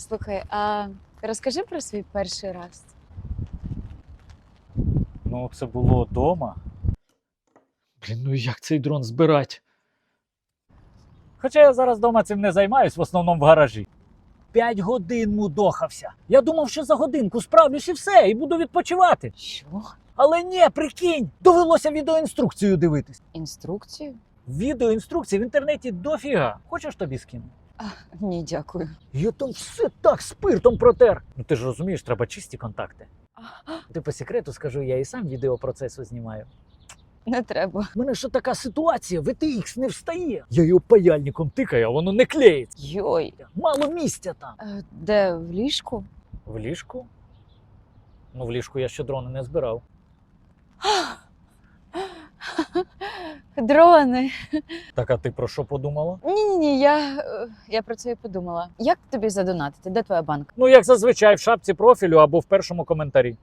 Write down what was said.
Слухай, а розкажи про свій перший раз. Ну, це було вдома. Блін, ну як цей дрон збирати? Хоча я зараз вдома цим не займаюсь, в основному в гаражі. П'ять годин мудохався. Я думав, що за годинку справлюсь і все, і буду відпочивати. Що? Але ні, прикинь, довелося відеоінструкцію дивитись. Інструкцію? Відеоінструкції в інтернеті дофіга. Хочеш тобі скину? А, ні, дякую. Я там все так спиртом протер. Ну ти ж розумієш, треба чисті контакти. Ти по секрету скажу, я і сам відеопроцесу знімаю. Не треба. У мене що така ситуація, VTX не встає. Я його паяльником тикаю, а воно не клеїться. Йой. Мало місця там. Е, Де в ліжку? В ліжку? Ну, в ліжку я ще дрони не збирав. Дрони. Так, а ти про що подумала? Ні, ні, ні, я, е, я про це і подумала. Як тобі задонатити? Де твоя банка? Ну, як зазвичай, в шапці профілю або в першому коментарі.